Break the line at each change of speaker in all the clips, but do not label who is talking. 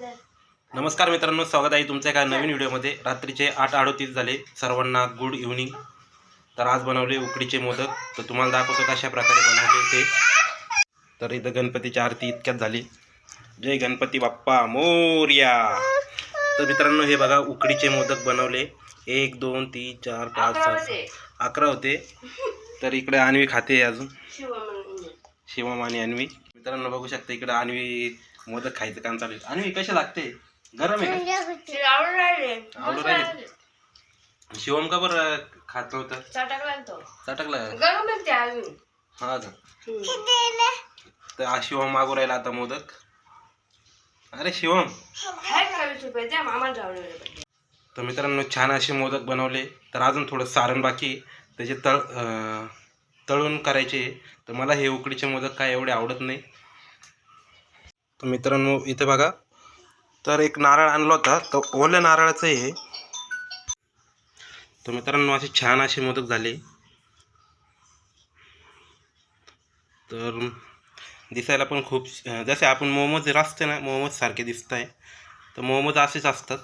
नमस्कार मित्रांनो स्वागत आहे तुमच्या एका नवीन व्हिडिओमध्ये. रात्रीचे आठ अडोतीस झाले. सर्वांना गुड इव्हनिंग तर आज बनवले उकडीचे मोदक. तर तुम्हाला दाखवतो कशा प्रकारे बनवले ते. तर इथं गणपतीची आरती इतक्यात झाली. जय गणपती बाप्पा मोर्या. तर मित्रांनो हे बघा उकडीचे मोदक बनवले. एक दोन तीन चार पाच सहा सात अकरा होते. तर इकडे आणवी खाते अजून. शिवम आणि अन्वी. मित्रांनो बघू शकता इकडे अन्वी मोदक खायचं काम चालू आहे. अन्वी कसे लागते? गरम आहे का? आवडू राहिले. शिवम का बरं खात नव्हतं? चटकलं हा का तर हा शिवम मागू राहिला आता मोदक. अरे शिवम. तर मित्रांनो छान असे मोदक बनवले. तर अजून थोडं सारण बाकी आहे. त्याचे तळ अं, तळून करायचे तर मला हे उकडीचे मोदक काय एवढे आवडत नाही. तर मित्रांनो इथे बघा. तर एक नारळ आणला होता. तर ओल्या नारळाचं आहे. तर मित्रांनो असे छान असे मोदक झाले. तर दिसायला पण खूप जसे आपण मोमोज असते ना मोमोज सारखे दिसत आहे तर मोमोज असेच असतात.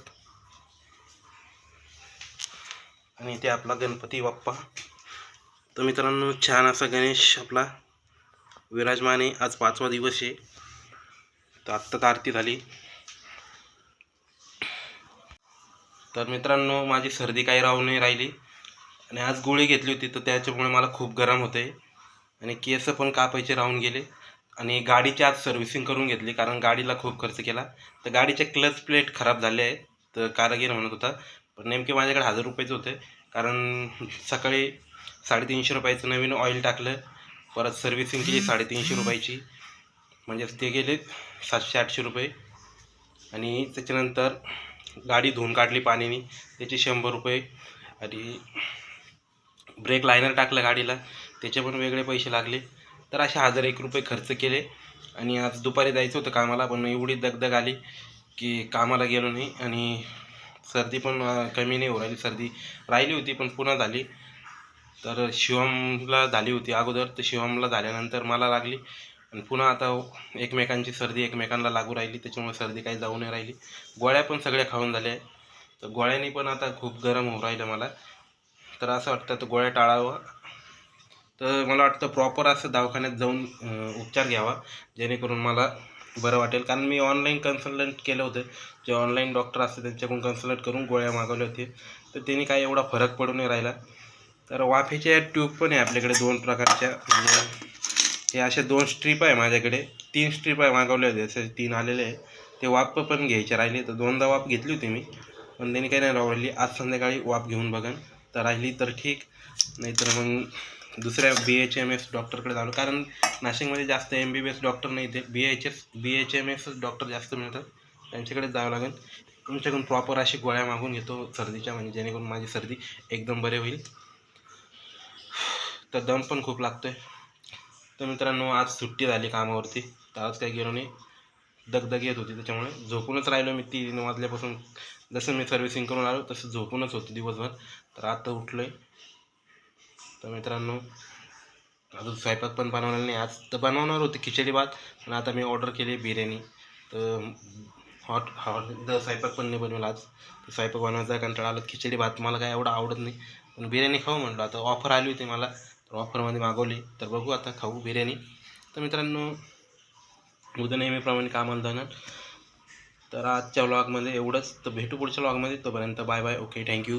आणि इथे आपला गणपती बाप्पा. तर मित्रांनो छान असा गणेश आपला. विराजमान आहे आज पाचवा दिवस आहे. तर आत्ताच आरती झाली. तर मित्रांनो माझी सर्दी काही राहू नाही राहिली. आणि आज गोळी घेतली होती तर त्याच्यामुळे मला खूप गरम होते. आणि केस पण कापायचे राहून गेले. आणि गाडीची आज सर्व्हिसिंग करून घेतली कारण गाडीला खूप खर्च केला. तर गाडीचे क्लच प्लेट खराब झाले आहे तर कारागीर म्हणत होता. पण नेमके माझ्याकडे हजार रुपयेच होते कारण सकाळी साडेतीनशे रुपयाचं नवीन ऑइल टाकलं. परत सर्व्हिसिंग केली साडेतीनशे रुपयाची. म्हणजेच ते गेले सातशे आठशे रुपये. आणि त्याच्यानंतर गाडी धुवून काढली पाण्याने त्याचे शंभर रुपये. आणि ब्रेक लायनर टाकलं गाडीला त्याचे पण वेगळे पैसे लागले. तर असे हजार एक रुपये खर्च केले. आणि आज दुपारी जायचं होतं कामाला पण एवढी दगदग आली की कामाला गेलो नाही. आणि सर्दी पण कमी नाही हो राहिली. सर्दी राहिली होती पण पुन्हा झाली. तर शिवमला झाली होती अगोदर. तर शिवमला झाल्यानंतर मला लागली. आणि पुन्हा आता एकमेकांची सर्दी एकमेकांना लागू राहिली त्याच्यामुळे सर्दी काही जाऊ नाही राहिली. गोळ्या पण सगळ्या खाऊन झाल्या आहे तर गोळ्यानी पण आता खूप गरम होऊ राहिलं मला. तर असं वाटतं तर गोळ्या टाळावं. तर मला वाटतं प्रॉपर असं दवाखान्यात जाऊन उपचार घ्यावा. जेणेकरून मला बरं वाटेल. कारण मी ऑनलाईन कन्सल्टंट केलं होतं. जे ऑनलाईन डॉक्टर असते त्यांच्याकडून कन्सल्ट करून गोळ्या मागवल्या होते तर त्यांनी काही एवढा फरक पडू नाही राहिला. तर वाफेच्या ट्यूब पण आहे आपल्याकडे दोन प्रकारच्या. म्हणजे हे असे दोन स्ट्रीप आहे माझ्याकडे. तीन स्ट्रीप आहे मागवले होते. असे तीन आलेले आहे. ते वाफ पण घ्यायचे राहिले. तर दोनदा वाफ घेतली होती मी. पण त्यांनी काही नाही राहिली. आज संध्याकाळी वाफ घेऊन बघन. तर राहिली तर ठीक. नाहीतर मग दुसऱ्या बी एच एम एस डॉक्टरकडे जालो कारण नाशिकमध्ये जास्त M B B S doctor नाही ते. B H S B H M S doctor जास्त मिळतात. त्यांच्याकडे जावं लागेल. तुमच्याकडून प्रॉपर अशी गोळ्या मागून घेतो सर्दीच्या म्हणजे. जेणेकरून माझी सर्दी एकदम बरे होईल. तर दम पण खूप लागतो आहे तर मित्रांनो आज सुट्टी झाली कामावरती. तर आज काही गेलो नाही. दगदग येत होती त्याच्यामुळे. झोपूनच राहिलो मी. तीन वाजल्यापासून जसं मी सर्व्हिसिंग करून आलो तसं झोपूनच होतो दिवसभर. तर आता उठलो आहे तर मित्रांनो अजून स्वयंपाक पण बनवलेला नाही. आज तर बनवणार होते खिचडी भात पण आता मी ऑर्डर केली बिर्याणी. तर हॉट हॉट द स्वयंपाक पण नाही बनवला आज. तर स्वयंपाक बनवायचा कंटाळा आला. खिचडी भात मला काय एवढं आवडत नाही. पण बिर्याणी खाऊ म्हटलं आता ऑफर आली होती मला. तर ऑफरमध्ये मागवली. तर बघू आता खाऊ बिर्याणी. तर मित्रांनो उद्या नेहमीप्रमाणे कामाला जाणार. तर आजच्या व्लॉगमध्ये एवढंच. तर भेटू पुढच्या व्लॉगमध्ये तोपर्यंत बाय बाय ओके थँक्यू